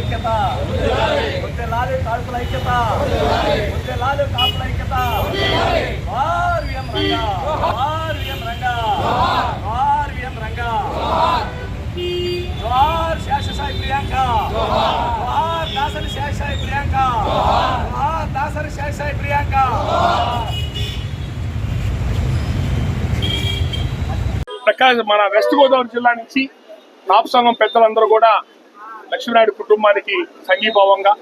ఐక్యత. వద్దెలాలే కాడుకుల కాపుల ఐక్యత. రంగా. ఆర్వీఎం రంగా. ప్రియాంక. దాసరి ప్రియాంక. దాసరి ప్రియాంక. ప్రకాశం మన వెస్ట్ గోదావరి జిల్లా నుంచి కాపు సంఘం పెద్దలందరూ కూడా లక్ష్మీనాయుడు కుటుంబానికి సంఘీభావంగా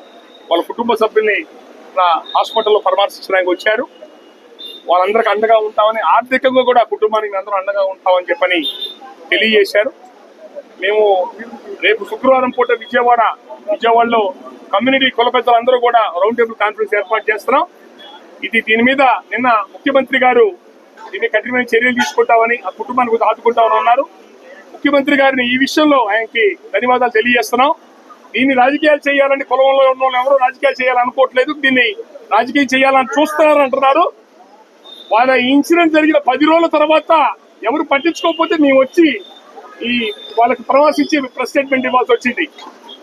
వాళ్ళ కుటుంబ సభ్యుల్ని నా హాస్పిటల్లో పరామర్శించడానికి వచ్చారు. వాళ్ళందరికీ అండగా ఉంటామని ఆర్థికంగా కూడా కుటుంబానికి అందరూ అండగా ఉంటామని చెప్పని తెలియజేశారు. మేము రేపు శుక్రవారం పూట విజయవాడ విజయవాడలో కమ్యూనిటీ కుల పెద్దలందరూ కూడా రౌండ్ టేబుల్ కాన్ఫరెన్స్ ఏర్పాటు చేస్తున్నాం. ఇది దీని మీద నిన్న ముఖ్యమంత్రి గారు దీన్ని కఠినమైన చర్యలు తీసుకుంటామని ఆ కుటుంబానికి ఆదుకుంటామని అన్నారు. ముఖ్యమంత్రి గారిని ఈ విషయంలో ఆయనకి ధన్యవాదాలు తెలియజేస్తున్నాం. దీన్ని రాజకీయాలు చేయాలని కులంలో ఉన్న వాళ్ళు ఎవరు రాజకీయాలు చేయాలనుకోవట్లేదు. దీన్ని రాజకీయం చేయాలని చూస్తున్నారు అంటున్నారు. వాళ్ళ ఇన్సిడెంట్ జరిగిన పది రోజుల తర్వాత ఎవరు పట్టించుకోకపోతే మేము వచ్చి ఈ వాళ్ళకి ప్రవాసించి ప్రెస్ స్టేట్మెంట్ ఇవ్వాల్సి వచ్చింది.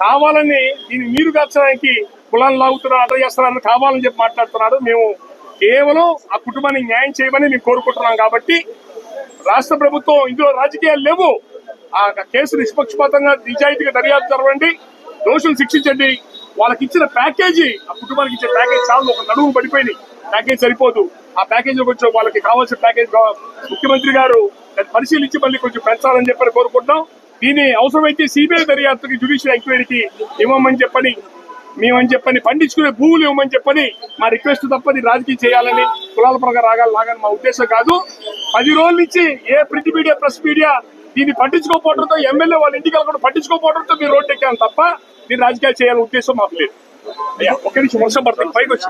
కావాలని దీన్ని మీరు కాచడానికి కులాన్ని లాగుతున్నారు అడ్డ చేస్తున్నారని కావాలని చెప్పి మాట్లాడుతున్నారు. మేము కేవలం ఆ కుటుంబానికి న్యాయం చేయమని మేము కోరుకుంటున్నాం కాబట్టి రాష్ట్ర ప్రభుత్వం ఇందులో రాజకీయాలు లేవు. ఆ కేసు నిష్పక్షపాతంగా నిజాయితీగా దర్యాప్తు జరగండి దోషులు శిక్షించండి. వాళ్ళకి ఇచ్చిన ప్యాకేజీ ఆ కుటుంబానికి ఇచ్చిన ప్యాకేజ్ చాలు. ఒక నడుము పడిపోయింది. ప్యాకేజ్ సరిపోదు. ఆ ప్యాకేజ్ కొంచెం వాళ్ళకి కావాల్సిన ప్యాకేజ్ ముఖ్యమంత్రి గారు పరిశీలించి మళ్ళీ కొంచెం పెంచాలని చెప్పని కోరుకుంటున్నాం. దీన్ని అవసరమైతే సిబిఐ దర్యాప్తుకి జ్యుడిషియల్ ఎంక్వైరీకి ఇవ్వమని చెప్పని మేమని చెప్పని పండించుకునే భూములు ఇవ్వమని చెప్పని మా రిక్వెస్ట్ తప్పది రాజకీయం చేయాలని కులాల పరంగా రాగాలి లాగని మా ఉద్దేశం కాదు. పది రోజుల నుంచి ఏ ప్రింట్ మీడియా ప్రెస్ మీడియా దీన్ని పట్టించుకోకపోవడంతో ఎమ్మెల్యే వాళ్ళ ఇంటికి వెళ్ళకుండా పట్టించుకోకపోవడంతో మీరు రోడ్డు ఎక్కాను తప్ప దీన్ని రాజకీయాలు చేయాలనే ఉద్దేశం మాకు లేదు. అయ్యా ఒక్క నిమిషం వర్షం పడుతుంది. పైకి వచ్చి